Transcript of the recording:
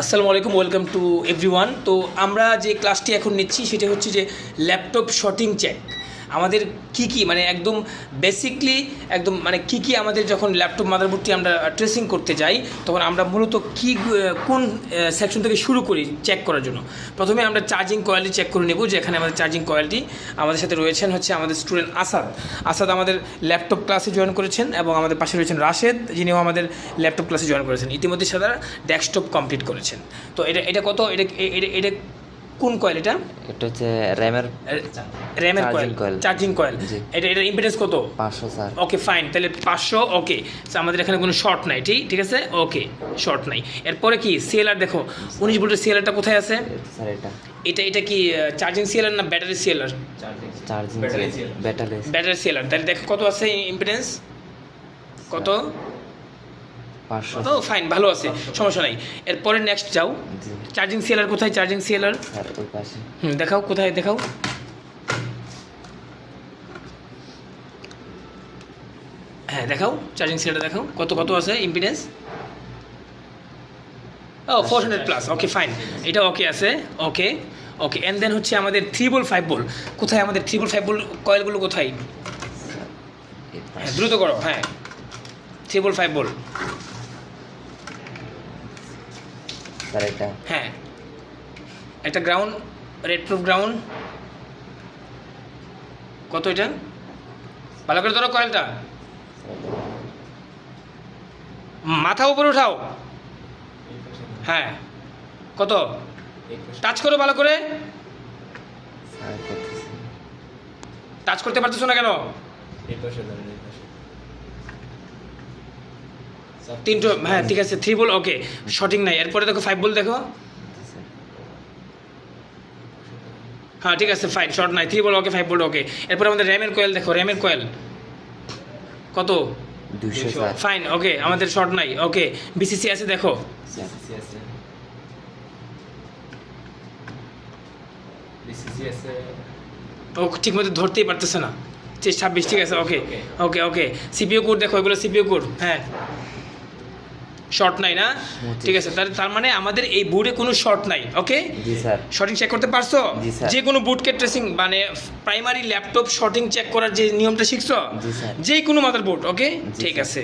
আসসালামু আলাইকুম welcome to everyone তো আমরা যে ক্লাসটি এখন নিচ্ছি, সেটা হচ্ছে যে ল্যাপটপ শর্টিং চেক আমাদের কি কি মানে একদম বেসিকলি একদম মানে কি কি আমাদের যখন ল্যাপটপ মাদারবোর্ডটি আমরা ট্রেসিং করতে যাই, তখন আমরা মূলত কি কোন সেকশন থেকে শুরু করি চেক করার জন্য। প্রথমে আমরা চার্জিং কয়েলটি চেক করে নেব যে এখানে আমাদের চার্জিং কয়েলটি আমাদের সাথে রয়েছেন হচ্ছে আমাদের স্টুডেন্ট আসাদ। আসাদ আমাদের ল্যাপটপ ক্লাসে জয়েন করেছেন এবং আমাদের পাশে রয়েছেন রাশেদ, যিনিও আমাদের ল্যাপটপ ক্লাসে জয়েন করেছেন। ইতিমধ্যে সাদা ডেস্কটপ কমপ্লিট করেছেন। তো এটা এটা কত, এটা এটা এটা কোন কয়েল এটা? এটা হচ্ছে র্যামের র্যামের কয়েল চার্জিং কয়েল। এটা এটার ইম্পিডেন্স কত? পাঁচশো স্যার। ওকে ফাইন তাহলে পাঁচশো ওকে আমাদের এখানে কোনো শর্ট নাই ঠিক? ঠিক আছে? ওকে শর্ট নাই। এরপরে কি? সিএলআর দেখো উনিশ ভোল্টের সিএলআরটা কোথায় আছে? স্যার এটা। এটা এটা কি চার্জিং সিএলআর না battery CLR charging battery battery CLR তাহলে দেখো কত আছে ইম্পিডেন্স কত? কত ফাইন ভালো আছে সমস্যা নাই। এরপরে নেক্সট যাও। চার্জিং সিএলআর কোথায়? চার্জিং সিএলআর হুম দেখাও কোথায় দেখাও। হ্যাঁ দেখাও চার্জিং সিলিন্ডার দেখাও। কত কত আছে ইম্পিডেন্স ও four hundred plus okay fine এটা ওকে আছে ওকে ওকে অ্যান্ড দেন হচ্ছে আমাদের থ্রি বল ফাইভ বল কোথায় আমাদের থ্রি বল ফাইভ বল কয়েলগুলো কোথায় হ্যাঁ দ্রুত করো হ্যাঁ। Three ball five ball sir এটা। হ্যাঁ। একটা গ্রাউন্ড রেড প্রুফ গ্রাউন্ড কত এটা? ভালো করে ধরো কয়েলটা মাথা উপরে উঠাও। হ্যাঁ। কত? টাচ করো ভালো করে। টাচ করতে পারতেছো না কেন? তিনটো হ্যাঁ ঠিক আছে থ্রি বল ওকে শটিং নাই। এরপরে দেখো ফাইভ বল দেখো। হ্যাঁ ঠিক আছে ফাইন শর্ট নাই three ball okay five ball okay এরপরে আমাদের র্যামের কয়েল দেখো র্যামের কয়েল কত? ফাইন ওকে আমাদের শর্ট নাই ওকে বিসিসি আছে দেখো। ও ঠিক মতো ধরতেই পারতেছে না। ছাব্বিশ ঠিক আছে ওকে ওকে ওকে সিপিও কোড দেখো এগুলো সিপিও কোড হ্যাঁ। শর্ট নাই না? ঠিক আছে তাহলে তার মানে আমাদের এই বুটে কোনো শর্ট নাই ওকে জি স্যার। শর্টিং চেক করতে পারছ? যে কোনো বুটকে ট্রেসিং মানে প্রাইমারি ল্যাপটপ শর্টিং চেক করার যে নিয়মটা শিখছো? জি, স্যার। যে কোনো মাদার বুট ওকে ঠিক আছে।